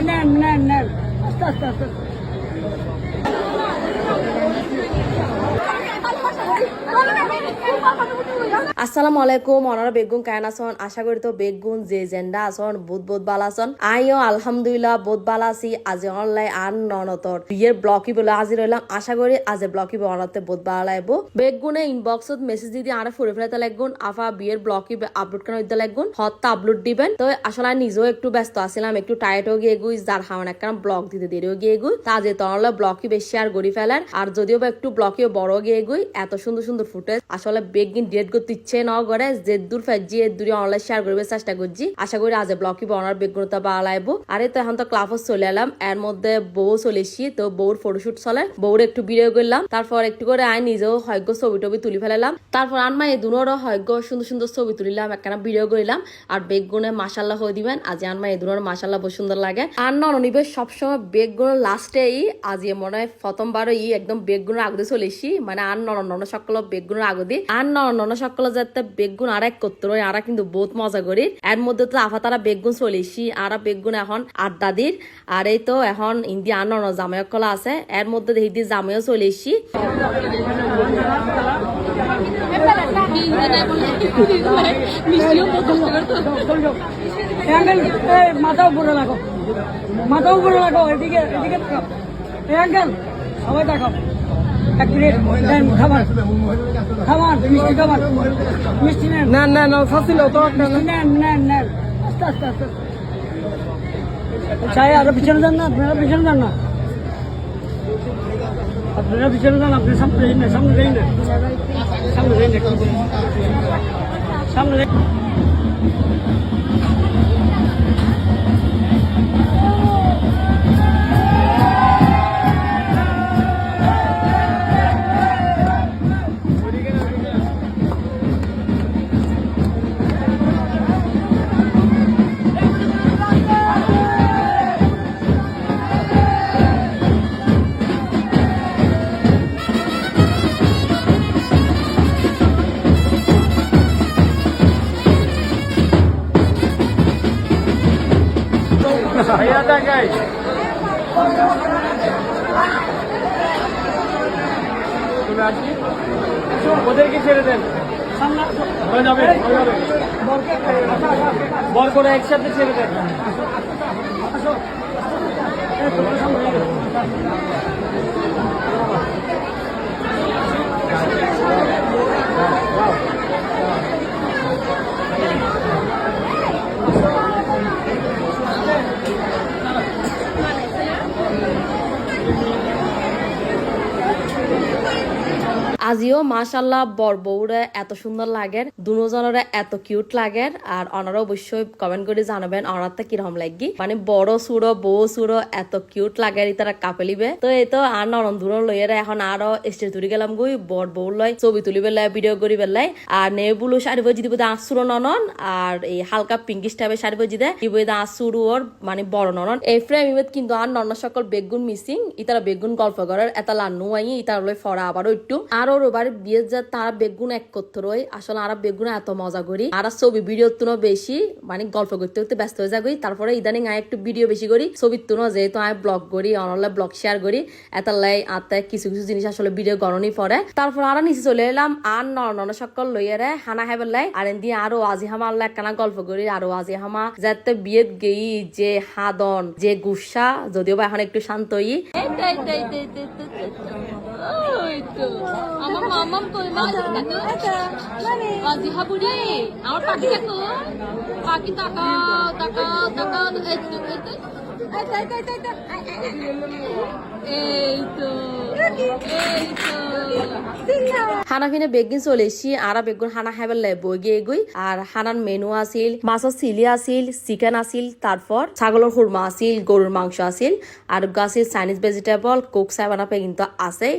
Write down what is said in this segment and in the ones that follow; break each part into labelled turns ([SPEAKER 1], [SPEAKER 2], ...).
[SPEAKER 1] নেন নেন নেন আস্তে আস্তে আস্তে
[SPEAKER 2] আসসালামু আলাইকুম, অনারা বেগুন কায়ন আসন আশা করি তো বেগুন যে জেন্ডা আসন বহুত বহুত ভালো আসন আইও, আলহামদুলিল্লাহ বুধ ভালো আছি। আজি অনলাই আন ননতর বিয়ের ব্লকি বলে আজি রইলাম। আশা করি আজি ব্লকি বনাতে বুধ ভালো লাগবো বেগুনে ইনবক্সত মেসেজ দিদি আরে ফুরে ফেলাতে লাগুন আফা, বিয়ের ব্লকি আপলোড কেন দিতে লাগুন হত্তা আপলোড দিবেন। তো আসলে নিজেও একটু ব্যস্ত আছিলাম, একটু টায়ার্ড হয়ে গিয়ে গুই, যার হাওয়ান একটা ব্লক দিতে দেরি হয়ে গিয়ে গুই। তা যে তরলে ব্লকই বেশি আর গড়ি ফেলার আর যদিও বা একটু ব্লকিও বড় গিয়ে গুই, এত সুন্দর সুন্দর ফুটেজ আসলে বেগিন ডিলেট করতে ইচ্ছে ন করে যে দূর ফেজি এর দূরে অনলাইন শেয়ার করবে চেষ্টা করছি। আশা করি আজ ব্লকই বনার বেগুনতা বা লাইবো আরে তো এখন তো ক্লাফও চলে এলাম। এর মধ্যে বউ চলে এসছি, তো বউর ফটোশুট চলে। বউর একটু ভিডিও করলাম। তারপর একটু করে আয় নিজেও হয়গ্য ছবি টবি তুলি ফেলালাম। তারপর আনমা এই দুনোরও হয়গ্য সুন্দর সুন্দর ছবি তুলিলাম, একখানা ভিডিও করিলাম। আর বেগুনে মাসাল্লাহ হয়ে দিবেন। আজ আনমা এই দুনোর মাসাল্লাহ বহু সুন্দর লাগে। আর ননিবে সবসময় বেগুনের লাস্টে ই আজ মনে হয় প্রথমবার ই একদম বেগুনের আগদে চলে এসি মানে আর নন নন সকল বেগুনের আগদি আর নন নন সকল যাতে বেগুন আর এক করতে রই আর কিন্তু বহুত মজা করি। এর মধ্যে তো আফা তারা বেগুন চলে এসি আর বেগুন এখন আড্ডা দির আর এই তো এখন ইন্দি আর নন জামাই কলা আছে, এর মধ্যে দেখি দি জামাইও চলে এসি
[SPEAKER 1] অ্যাঙ্গেল এই মাথা উপরে রাখো মাথা উপরে রাখো, এদিকে এদিকে সবাই তাকাও। এক প্লেট দেন খাবার। খাবার মিষ্টি খাবার। মিষ্টি নেন।
[SPEAKER 3] না না না ফাসিল তো
[SPEAKER 1] নেন। নেন নেন আস্তে আস্তে আস্তে। চাই আরও পিছনে যান না আপনারা পিছনে যান না। আপনারা পিছনে যান আপনি সামনে যাই না সামনে যাই না। সামনে যাই না সামনে যাই
[SPEAKER 3] ওদেরকে ছেড়ে দেন। বল করে একসাথে ছেড়ে দেন।
[SPEAKER 1] as যাও।
[SPEAKER 2] মাশাল্লাহ বর বউরে এত সুন্দর লাগে দুজনের এত কিউট লাগে আর ওনারা অবশ্যই কমেন্ট করে জানাবেন ওনারটা কীরকম লাগি। মানে বড় সুড়ো বউ সুড়ো এত কিউট লাগে তারা কাপেলিবে তো এই তো আর নরম দূর লইয়ারে এখন আরও স্টেজ তুলি গেলাম গুই, বর বউ লয় ছবি তুলি বেলায় ভিডিও করি বেলায়। আর নেবুলো শাড়ি বজি দিব আসুরো ননন আর এই হালকা পিঙ্কিশ টাইপের শাড়ি বজি দেয় দিব আসুরু ওর মানে বড় ননন এই ফ্রেম ইমেত কিন্তু আর নন্ন সকল বেগুন মিসিং ইতারা বেগুন গল্প করার এটা লান্নু আই ইতার লই ফরা আবারও একটু। আর ওর ওবার বিয়ে যা তারা বেগুন এক করতে রই আসলে আর বেগুন এত মজা করি আর ছবি ভিডিও তুনো বেশি মানে গল্প করতে করতে ব্যস্ত হয়ে যাগই তারপরে ইদানিং আয় একটু ভিডিও বেশি করি ছবির তুনো যেহেতু আয় ব্লগ করি অনলাইন ব্লগ শেয়ার করি এত লাই আত্মায় কিছু কিছু জিনিস আসলে ভিডিও গরনি পরে তারপর আর নিচে চলে এলাম আর নন সকল লইয়ারে হানা খাই পেলাই আর এন দিয়ে আরও আজি হামা আল্লাহ একখানা গল্প করি আরও আজি হামা যাতে বিয়েত গেই যে হাদন যে গুসা যদিও বা এখন একটু শান্ত ই
[SPEAKER 4] আমার মামাম কই মা আজি হাবুড়ি আমার পাখি দেখো পাখি তাকাও তাকাও তাকাও
[SPEAKER 2] মেনু আছিল চিলি আছিল, চিকেন আছিল, তারপর ছাগলের হুরমা আছিল, গরুর মাংস আছিল, আর গাছিল চাইনিজ ভেজিটেবল কোক সাইবানা পে কিন্তু আছে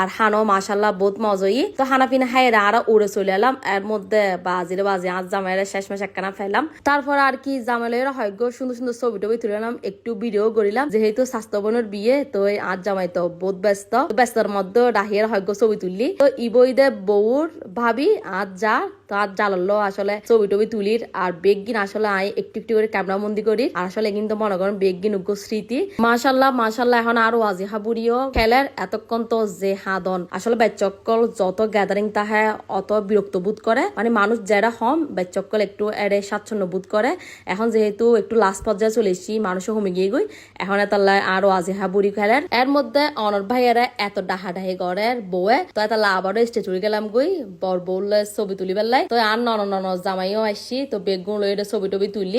[SPEAKER 2] আর হানো মাসাল্লাহ বহুত মজই। তো হানা ফিনে হাই আর উড়ে চলে এলাম, এর মধ্যে বাজিরে বাজে, আজ জামাইরা শেষ মাস একখানা ফেলাম তারপর আর কি জামাইলের হয়গ সুন্দর সুন্দর ছবি টবি তুলে নিলাম, একটু ভিডিও করিলাম যেহেতু স্বাস্থ্য বোনের বিয়ে, তো আজ জামাই তো বহুত ব্যস্ত। ব্যস্তর মধ্যে ডাহিয়ার হয়গ ছবি তুললি তো ইবইদে বউর ভাবি আর যা তার জালালো আসলে। ছবি টবি তুলির আর বেগিন আসলে আই একটু একটু করে ক্যামেরা বন্দি করি আর আসলে কিন্তু মনে করেন বেগিন উগ্র স্মৃতি। মাশাল্লাহ মাশাল্লাহ, এখন আরও আজিহা বুড়িও খেলের এতক্ষণ তো যে হাদন আসলে বেচকল যত গ্যাদারিং তাহে অত বিরক্ত বোধ করে মানে মানুষ যারা হম বেচকল একটু এড়ে স্বাচ্ছন্দ্য বোধ করে এখন যেহেতু একটু লাস্ট পর্যায়ে চলে এসেছি মানুষও কমে গিয়ে গই। এখন এতাল্লাহ আরও আজিহা বুড়ি খেলের এর মধ্যে অনর ভাইয়েরা এত ডাহা ডাহি করে বউয়ে। তো এতাল্লাহ আবারও উড়ে গেলাম গই, বর বউলে ছবি তুলি বেলাই তো আর নন নন জামাইও আসছি তো বেগুন লইরে ছবি টবি তুললি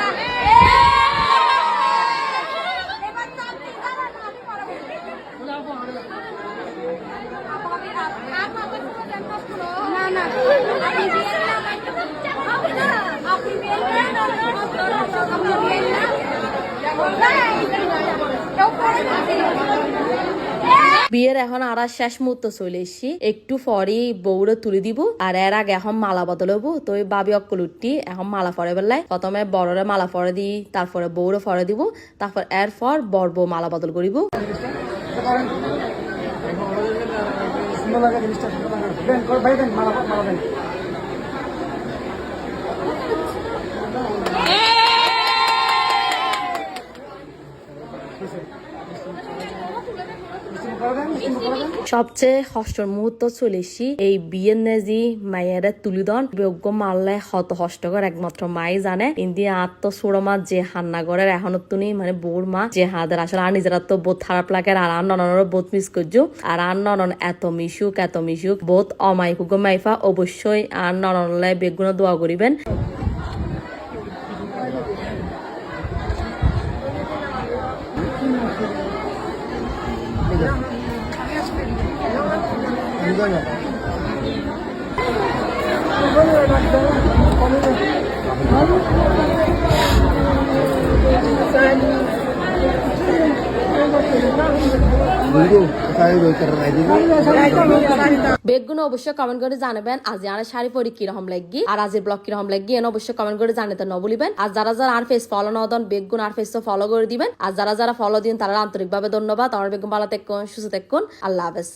[SPEAKER 5] যা, এ! এবার তো আপনি দাঁড়ান, আমি করাবো। আপু, আমি- আপ- আপু, আমার কোনো জানতো না। না, না, আপনি বিয়ে না, আপনি বিয়ে না, আপনি বিয়ে না। কেউ করে না।
[SPEAKER 2] বিয়ের এখন আর শেষ মুহূর্ত চলে এসছি। একটু পরই বউরে তুলে দিব। আর এর আগে এখন মালা বদলাবো তো ওই বাবি অক্কলুটি এখন মালা পরে বেলায়। প্রথমে বড়রে মালা পরে দিই, তারপরে বউরে পরে দিব। তারপর এরপর বর বউ মালা বদল করিব।
[SPEAKER 1] মালা মালা
[SPEAKER 2] সবচেয়ে হস্টর মুহূর্ত চলে এই বিয়ের নেজি মায়ের তুলিদন। যোগ্য মারলে হত হষ্টকর একমাত্র মাই জানে। ইন্দি আত্ম সুড়ো মা যে হান্না করার এখনও তুনি মানে বোর মা যে হাদের আসলে আর নিজেরা তো বোধ খারাপ লাগে আর আর ননর বোধ মিস করছ আর আর ননন এত মিশুক এত মিশুক। বোধ অমাইকুগ মাইফা। অবশ্যই আর ননলে বেগুন দোয়া করিবেন। বেগগুন অবশ্যই কমেন্ট করে জানাবেন। আজ আর শাড়ি পরি কীরকম লাগি, আর আজের ব্লগ কীরকম লাগি, এনে অবশ্যই কমেন্ট করে জানাতে ন বলিবেন আর যারা যারা আর ফেস ফলো ন দেন আর ফেস ফলো করে দিবেন। আর যারা যারা ফলো দিন, তারা আন্তরিকভাবে ধন্যবাদ। আমার বেগুন ভালো তেকুন সুস্থ তেকুন আল্লাহ হাফেজ।